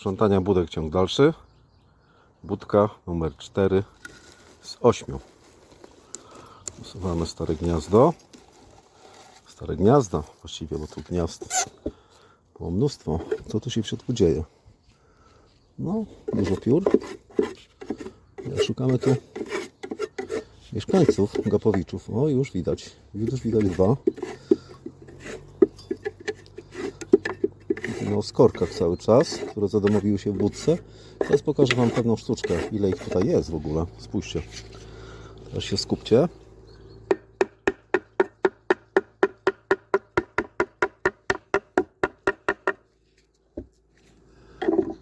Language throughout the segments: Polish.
Sprzątania budek ciąg dalszy. Budka numer 4 z 8. Usuwamy stare gniazdo. Stare gniazda właściwie, bo tu gniazd było mnóstwo. Co tu się w środku dzieje? No, dużo piór. Szukamy tu mieszkańców Gapowiczów. O, już widać. Już widać dwa. Mówimy o skorkach cały czas, które zadomowiły się w budce. Teraz pokażę Wam pewną sztuczkę, ile ich tutaj jest w ogóle. Spójrzcie. Teraz się skupcie.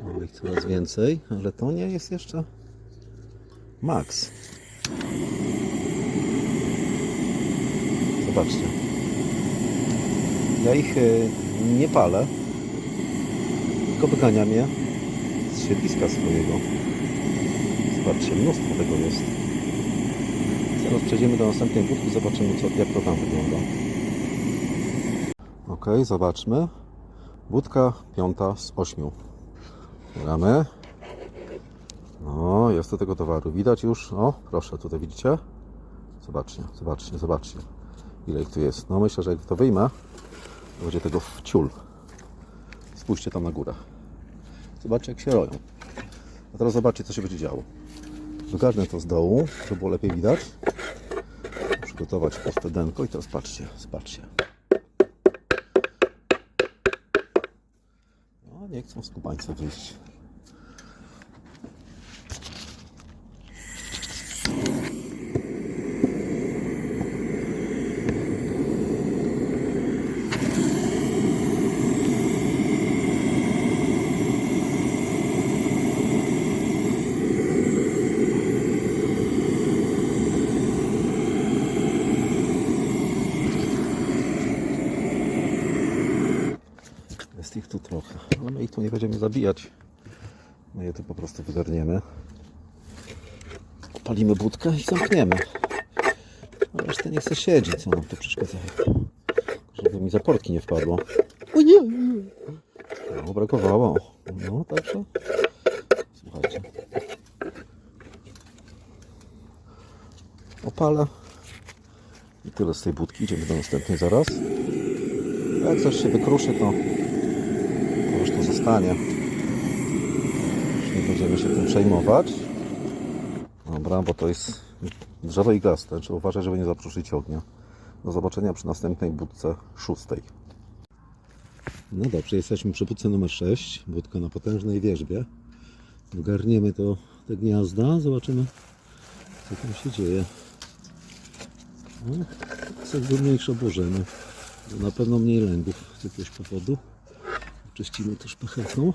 Mamy ich coraz więcej, ale to nie jest jeszcze max. Zobaczcie. Ja ich y, nie palę, tylko wyganiam je z siedliska swojego. Zobaczcie, mnóstwo tego jest. Zaraz przejdziemy do następnej budki, zobaczymy co, jak to tam wygląda. Ok, zobaczmy. Budka piąta z ośmiu. Gramy. No, jest do tego towaru. Widać już, o, proszę, tutaj widzicie? Zobaczcie, zobaczcie, zobaczcie. Ile ich tu jest. No, myślę, że jak to wyjmę, to będzie tego w ciul. Spójrzcie tam na górę. Zobaczcie, jak się roją. A teraz zobaczcie, co się będzie działo. Wygarnę to z dołu, żeby było lepiej widać. Przygotować postedenko i teraz patrzcie, zobaczcie. No, nie chcą skubańce wyjść. Jest ich tu trochę, ale my ich tu nie będziemy zabijać. My je tu po prostu wygarniemy. Opalimy budkę i zamkniemy. A resztę nie chce siedzieć, co nam tu przeszkadza. Żeby mi zaporki nie wpadło. O nie! No, brakowało. No, także. Słuchajcie. Opalę. I tyle z tej budki. Idziemy do następnej zaraz. Jak coś się wykruszy, to zostanie. Już nie będziemy się tym przejmować. Dobra, bo to jest drzewo i gaz. Trzeba uważać, żeby nie zapruszyć ognia. Do zobaczenia przy następnej budce szóstej. No dobrze, jesteśmy przy budce numer 6. Budka na potężnej wierzbie. Ogarniemy to te gniazda. Zobaczymy, co tam się dzieje. No, jakby mniejsze. Na pewno mniej lęgów z jakiegoś powodu. Czyścimy to szpachetą.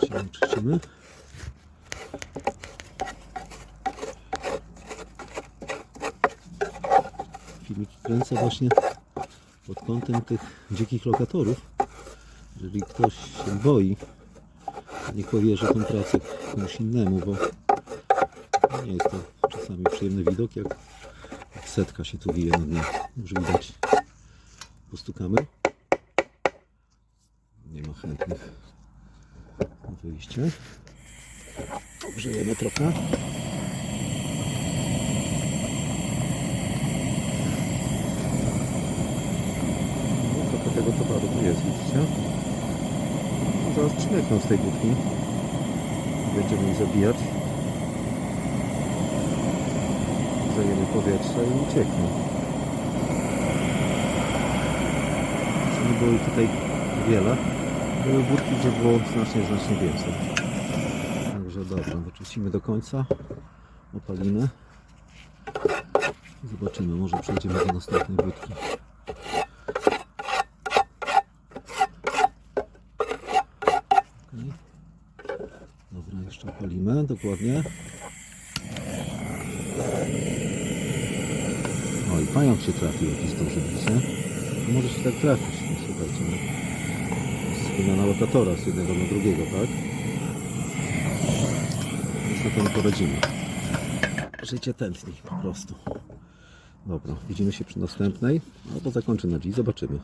Czyścimy, czyścimy. Filmiki kręcę właśnie pod kątem tych dzikich lokatorów. Jeżeli ktoś się boi, niech powierzy tą pracę komuś innemu, bo nie jest to czasami przyjemny widok, jak setka się tu wije na dnie. Już widać. Postukamy. Chętnych na wyjście. Ogrzejemy trochę. No, trochę tego towaru tu jest, widzicie? No, zaraz przymykną z tej budki. Będziemy ich zabijać. Zajemy powietrze i uciekną. Nie było ich tutaj wiele. Były gdzie było znacznie, znacznie więcej. Także dobra, wyczyścimy do końca. Opalimy. Zobaczymy, może przejdziemy do następnej budki. Okej. Dobra, jeszcze opalimy dokładnie. O, i pająk się trafił jakiś duży, widzicie? Może się tak trafić, no, słuchajcie. No. Zmiana lokatora z jednego na drugiego, tak? To nie poradzimy. Życie tętni po prostu. Dobra, widzimy się przy następnej, albo zakończę na dziś, zobaczymy.